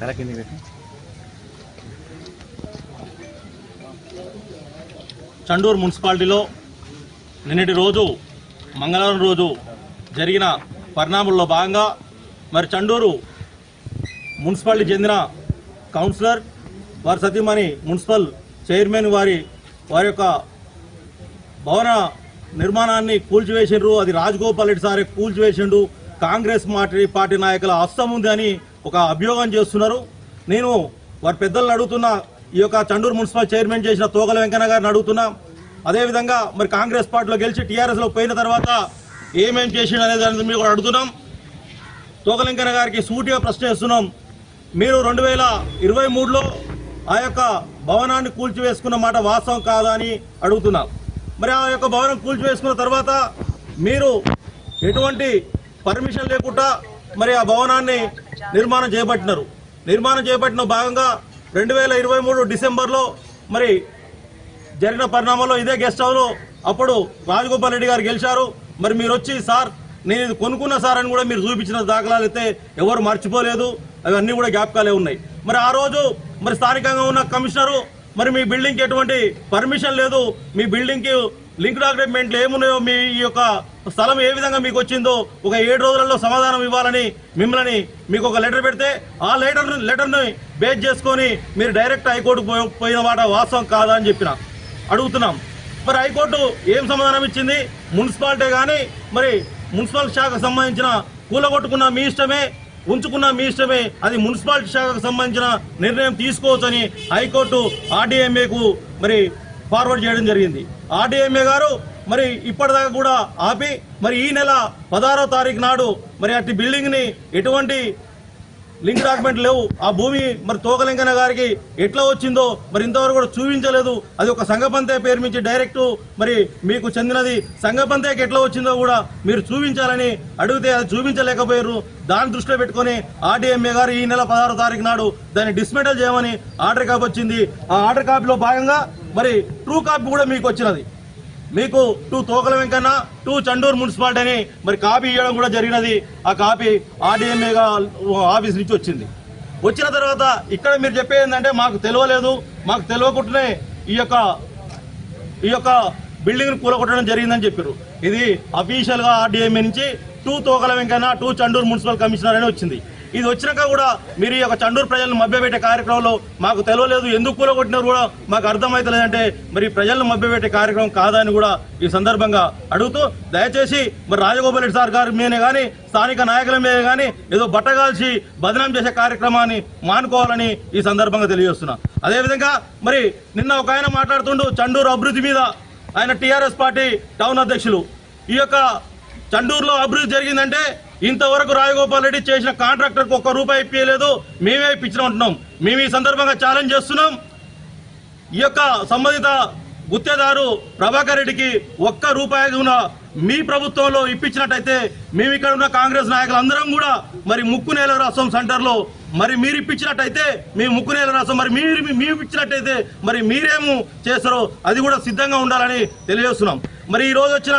తల కింద పెట్టి. చండూరు మున్సిపాలిటీలో నిన్నటి రోజు మంగళవారం రోజు జరిగిన పరిణామాల్లో భాగంగా మరి చండూరు మున్సిపాలిటీ చెందిన కౌన్సిలర్ వారి సతీమణి మున్సిపల్ చైర్మన్ వారి వారి యొక్క భవన నిర్మాణాన్ని కూల్చివేసిండ్రు. అది రాజగోపాల్ రెడ్డి సారే కూల్చివేసిండు. కాంగ్రెస్ పార్టీ పార్టీ నాయకుల హస్తం ఉంది అని ఒక అభియోగం చేస్తున్నారు. నేను వారి పెద్దలను అడుగుతున్నా ఈ యొక్క చండూరు మున్సిపల్ చైర్మన్ చేసిన తోగల వెంకన్న గారిని అడుగుతున్నా. అదేవిధంగా మరి కాంగ్రెస్ పార్టీలో గెలిచి టీఆర్ఎస్లో పోయిన తర్వాత ఏమేం చేసిండు అనే దాని మీద మేము కూడా అడుగుతున్నాం. తోకలింకన గారికి సూటిగా ప్రశ్న చేస్తున్నాం మీరు రెండు వేల ఇరవై మూడులో ఆ యొక్క భవనాన్ని కూల్చివేసుకున్న మాట వాస్తవం కాదా అని అడుగుతున్నాం. మరి ఆ యొక్క భవనం కూల్చివేసుకున్న తర్వాత మీరు ఎటువంటి పర్మిషన్ లేకుండా మరి ఆ భవనాన్ని నిర్మాణం చేపట్టినారు నిర్మాణం చేపట్టిన భాగంగా రెండు వేల ఇరవై మూడు డిసెంబర్లో మరి జరిగిన పరిణామాల్లో ఇదే గెస్ట్ హౌస్లో అప్పుడు రాజగోపాల్ రెడ్డి గారు గెలిచారు. మరి మీరు వచ్చి సార్ నేను ఇది కొనుక్కున్న సార్ అని కూడా మీరు చూపించిన దాఖలాలు అయితే ఎవరు మర్చిపోలేదు. అవన్నీ కూడా జ్ఞాపకాలే ఉన్నాయి. మరి ఆ రోజు మరి స్థానికంగా ఉన్న కమిషనరు మరి మీ బిల్డింగ్కి ఎటువంటి పర్మిషన్ లేదు. మీ బిల్డింగ్కి లింక్డ్ అగ్రిమెంట్లు ఏమున్నాయో మీ ఈ యొక్క స్థలం ఏ విధంగా మీకు వచ్చిందో ఒక ఏడు రోజులలో సమాధానం ఇవ్వాలని మిమ్మల్ని మీకు ఒక లెటర్ పెడితే ఆ లెటర్ లెటర్ని బేస్ చేసుకొని మీరు డైరెక్ట్ హైకోర్టు పోయిన మాట వాస్తవం కాదా అని చెప్పిన. అడుగుతున్నాం. మరి హైకోర్టు ఏం సమాధానం ఇచ్చింది? మున్సిపాలిటీ కానీ మరి మున్సిపల్ శాఖకు సంబంధించిన కూలగొట్టుకున్న మీ ఇష్టమే ఉంచుకున్న మీ ఇష్టమే అది మున్సిపాలిటీ శాఖకు సంబంధించిన నిర్ణయం తీసుకోవచ్చని హైకోర్టు ఆర్డీఎంఏకు మరి ఫార్వర్డ్ చేయడం జరిగింది. ఆర్డీఎంఏ గారు మరి ఇప్పటిదాకా కూడా ఆపి మరి ఈ నెల పదహారో తారీఖు నాడు మరి అట్టి బిల్డింగ్ని ఎటువంటి లింక్ డాక్యుమెంట్ లేవు. ఆ భూమి మరి తోకలింగన గారికి ఎట్లా వచ్చిందో మరి ఇంతవరకు కూడా చూపించలేదు. అది ఒక సంఘపంతే పేరు నుంచి డైరెక్ట్ మరి మీకు చెందినది సంఘపంతేకి ఎట్లా వచ్చిందో కూడా మీరు చూపించాలని అడిగితే అది చూపించలేకపోయారు. దాన్ని దృష్టిలో పెట్టుకొని ఆర్డీఎంఏ గారు ఈ నెల పదహారు తారీఖు నాడు దాన్ని డిస్మెంటల్ చేయమని ఆర్డర్ కాపీ వచ్చింది. ఆ ఆర్డర్ కాపీలో భాగంగా మరి ట్రూ కాపీ కూడా మీకు వచ్చినది. మీకు to Tokala Venkanna to Chandur municipality అని మరి కాపీ ఇవ్వడం కూడా జరిగినది. ఆ కాపీ ఆర్డీఎంఏ ఆఫీస్ నుంచి వచ్చింది. వచ్చిన తర్వాత ఇక్కడ మీరు చెప్పేది ఏంటంటే మాకు తెలియలేదు. మాకు తెలియకుండానే ఈ యొక్క ఈ యొక్క బిల్డింగ్ కూలగొట్టడం జరిగిందని చెప్పారు. ఇది అఫీషియల్గా ఆర్డీఎంఏ నుంచి to Tokala Venkanna to Chanduru municipal commissioner అని వచ్చింది. ఇది వచ్చినాక కూడా మీరు ఈ యొక్క చండూరు ప్రజలను మభ్యపెట్టే కార్యక్రమంలో మాకు తెలియలేదు ఎందుకు కూలగొట్టినారు కూడా మాకు అర్థమైతలేదంటే మరి ప్రజలను మభ్యపెట్టే కార్యక్రమం కాదని కూడా ఈ సందర్భంగా అడుగుతూ దయచేసి మరి రాజగోపాల్ రెడ్డి సార్ గారి మీద కానీ స్థానిక నాయకుల మీద కానీ ఏదో బట్టగాల్చి బదనాం చేసే కార్యక్రమాన్ని మానుకోవాలని ఈ సందర్భంగా తెలియజేస్తున్నా. అదేవిధంగా మరి నిన్న ఒక ఆయన మాట్లాడుతుండు చండూరు అభివృద్ధి మీద ఆయన టీఆర్ఎస్ పార్టీ టౌన్ అధ్యక్షులు. ఈ యొక్క చండూరులో అభివృద్ధి జరిగిందంటే ఇంతవరకు రాజగోపాల్ రెడ్డి చేసిన కాంట్రాక్టర్కి ఒక్క రూపాయి ఇప్పించలేదు మేమే ఇప్పించిన ఉంటున్నాం మేము ఈ సందర్భంగా ఛాలెంజ్ చేస్తున్నాం. ఈ యొక్క సంబంధిత గుత్తేదారు ప్రభాకర్ రెడ్డికి ఒక్క రూపాయి ఉన్న మీ ప్రభుత్వంలో ఇప్పించినట్టయితే మేము ఇక్కడ ఉన్న కాంగ్రెస్ నాయకులందరం కూడా మరి ముక్కు నేల రసం సెంటర్లో మరి మీరు ఇప్పించినట్టయితే మీ ముక్కు నేల రసం మరి మీరు మీరు ఇప్పించినట్టయితే మరి మీరేమో చేస్తారో అది కూడా సిద్ధంగా ఉండాలని తెలియజేస్తున్నాం. మరి ఈరోజు వచ్చిన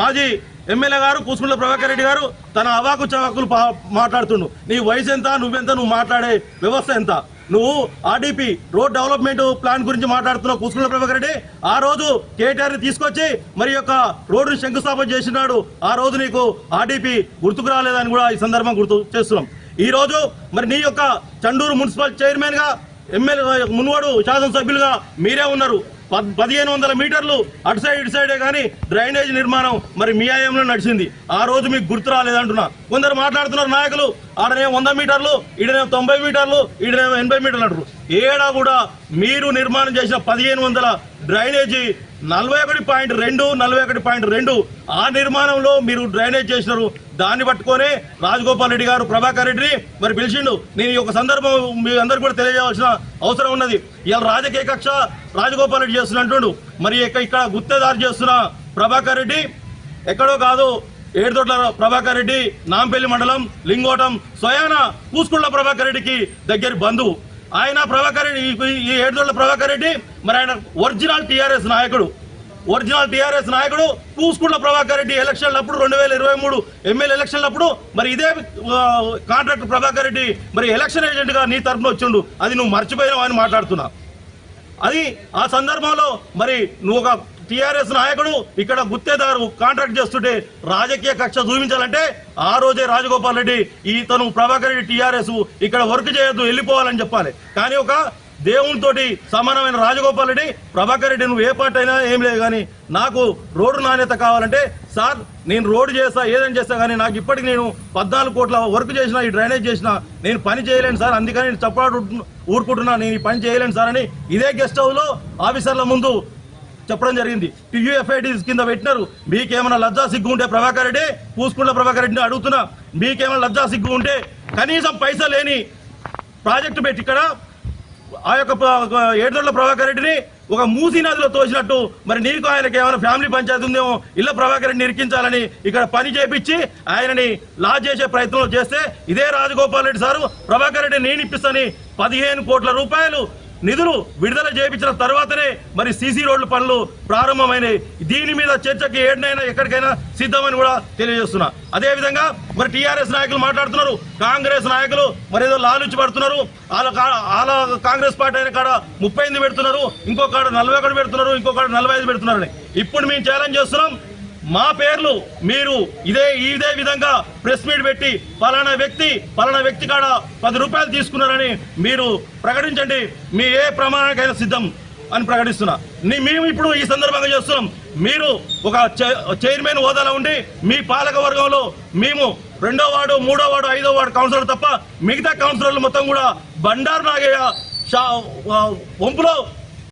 మాజీ ఎమ్మెల్యే గారు కూసుకుంట్ల ప్రభాకర్ రెడ్డి గారు తన అవాకు చవాకులు పా- మాట్లాడుతుండు. నీ వయసు ఎంత నువ్వెంత నువ్వు మాట్లాడే వ్యవస్థ ఎంత? నువ్వు ఆర్డీపీ రోడ్ డెవలప్మెంట్ ప్లాన్ గురించి మాట్లాడుతున్నావు కూసుకుల ప్రభాకర్ రెడ్డి. ఆ రోజు కేటీఆర్ని తీసుకొచ్చి మరి యొక్క రోడ్డుని శంకుస్థాపన చేసినాడు. ఆ రోజు నీకు ఆర్డీపీ గుర్తుకు రాలేదని కూడా ఈ సందర్భం గుర్తు చేస్తున్నాం. ఈ రోజు మరి నీ యొక్క చండూరు మున్సిపల్ చైర్మన్గా ఎమ్మెల్యే మున్వాడు శాసనసభ్యులుగా మీరే ఉన్నారు. పదిహేను వందల మీటర్లు అటు సైడ్ ఇటు సైడే కానీ డ్రైనేజ్ నిర్మాణం మరి మీ ఆయంలో నడిచింది. ఆ రోజు మీకు గుర్తు రాలేదంటున్నా. కొందరు మాట్లాడుతున్నారు నాయకులు ఆడనే వంద మీటర్లు ఈడనే తొంభై మీటర్లు ఈడనేమో ఎనభై మీటర్లు అంటారు. ఏడా కూడా మీరు నిర్మాణం చేసిన పదిహేను వందల డ్రైనేజీ నలభై ఒకటి పాయింట్ రెండు నలభై ఒకటి పాయింట్ రెండు ఆ నిర్మాణంలో మీరు డ్రైనేజ్ చేసినారు. దాన్ని పట్టుకొని రాజగోపాల్ రెడ్డి గారు ప్రభాకర్ రెడ్డిని మరి పిలిచిండు. నేను ఈ ఒక సందర్భం మీ అందరికీ కూడా తెలియజేయాల్సిన అవసరం ఉన్నది. ఇలా రాజకీయ కక్ష రాజగోపాల్ రెడ్డి చేస్తున్నట్టుండు. మరి ఇక- ఇక్కడ గుత్తేదారు చేస్తున్న ప్రభాకర్ రెడ్డి ఎక్కడో కాదు ఏడుదొడ్ల ప్రభాకర్ రెడ్డి నాంపల్లి మండలం లింగోటం స్వయాన పూసుకుళ్ళ ప్రభాకర్ రెడ్డికి దగ్గర బంధువు. ఆయన ప్రభాకర్ రెడ్డి ఈ- ఏడుదొడ్ల ప్రభాకర్ రెడ్డి మరి ఆయన ఒరిజినల్ టీఆర్ఎస్ నాయకుడు. ఒరిజినల్ టీఆర్ఎస్ నాయకుడు పూసుకుంట్ల ప్రభాకర్ రెడ్డి ఎలక్షన్లప్పుడు రెండు వేల ఇరవై మూడు ఎమ్మెల్యే ఎలక్షన్లప్పుడు మరి ఇదే కాంట్రాక్టర్ ప్రభాకర్ రెడ్డి మరి ఎలక్షన్ ఏజెంట్గా నీ తరఫున వచ్చిండు. అది నువ్వు మర్చిపోయావు అని మాట్లాడుతున్నా. అది ఆ సందర్భంలో మరి నువ్వు ఒక టిఆర్ఎస్ నాయకుడు ఇక్కడ గుత్తేదారు కాంట్రాక్ట్ చేస్తుంటే రాజకీయ కక్ష చూపించాలంటే ఆ రోజే రాజగోపాల్ రెడ్డి ఈతను ప్రభాకర్ రెడ్డి టిఆర్ఎస్ ఇక్కడ వర్క్ చేయొద్దు వెళ్ళిపోవాలని చెప్పాలి. కానీ ఒక దేవునితోటి సమానమైన రాజగోపాల్ రెడ్డి ప్రభాకర్ రెడ్డి నువ్వు ఏ పార్టీ అయినా ఏం లేదు కానీ నాకు రోడ్డు నాణ్యత కావాలంటే సార్ నేను రోడ్డు చేస్తా ఏదైనా చేస్తా కానీ నాకు ఇప్పటికి నేను పద్నాలుగు కోట్ల వర్క్ చేసిన ఈ డ్రైనేజ్ చేసిన నేను పని చేయలేను సార్. అందుకని నేను చప్పాడు ఊరుకుంటున్నా నేను ఈ పని చేయలేను సార్ అని ఇదే గెస్ట్ హౌస్లో ఆఫీసర్ల ముందు చెప్పడం జరిగింది. టీయూఎఫ్ఐడీస్ కింద పెట్టినారు. మీకేమైనా లజ్జా సిగ్గు ఉంటే ప్రభాకర్ రెడ్డి పూసుకుంట్ల ప్రభాకర్ రెడ్డిని అడుగుతున్నా. మీకేమైనా లజ్జా సిగ్గు ఉంటే కనీసం పైసా లేని ప్రాజెక్టు పెట్టి ఇక్కడ ఆ యొక్క ఏడుదొడ్ల ప్రభాకర్ రెడ్డిని ఒక మూసీ నదిలో తోసినట్టు మరి నీకు ఆయనకి ఏమైనా ఫ్యామిలీ పంచాయతీ ఉందేమో ఇళ్ళ ప్రభాకర్ రెడ్డిని ఇరికించాలని ఇక్కడ పని చేపించి ఆయనని లా చేసే ప్రయత్నం చేస్తే ఇదే రాజగోపాల్ రెడ్డి సారు ప్రభాకర్ రెడ్డి నేను ఇప్పిస్తాని పదిహేను కోట్ల రూపాయలు నిధులు విడుదల చేయించిన తర్వాతనే మరి సీసీ రోడ్ల పనులు ప్రారంభమైనాయి. దీని మీద చర్చకి ఏడనైనా ఎక్కడికైనా సిద్ధమని కూడా తెలియజేస్తున్నా. అదేవిధంగా మరి టీఆర్ఎస్ నాయకులు మాట్లాడుతున్నారు. కాంగ్రెస్ నాయకులు మరి ఏదో లాలుచి పడుతున్నారు వాళ్ళ వాళ్ళ కాంగ్రెస్ పార్టీ అయిన కాడ ముప్పై ఎనిమిది పెడుతున్నారు. ఇంకొక నలభై ఒకటి పెడుతున్నారు. ఇంకొక నలభై ఐదు పెడుతున్నారని. ఇప్పుడు మేము ఛాలెంజ్ చేస్తున్నాం. మా పేర్లు మీరు ఇదే ఇదే విధంగా ప్రెస్ మీట్ పెట్టి పలానా వ్యక్తి పలానా వ్యక్తి కాడ పది రూపాయలు తీసుకున్నారని మీరు ప్రకటించండి. మీ ఏ ప్రమాణానికైనా సిద్ధం అని ప్రకటిస్తున్నా. నీ- మేము ఇప్పుడు ఈ సందర్భంగా చేస్తున్నాం. మీరు ఒక చైర్మన్ హోదాలో ఉండి మీ పాలక వర్గంలో మేము రెండో వార్డు మూడో వార్డు ఐదో వార్డు కౌన్సిలర్ తప్ప మిగతా కౌన్సిలర్లు మొత్తం కూడా బండారు నాగయ్య వంపులో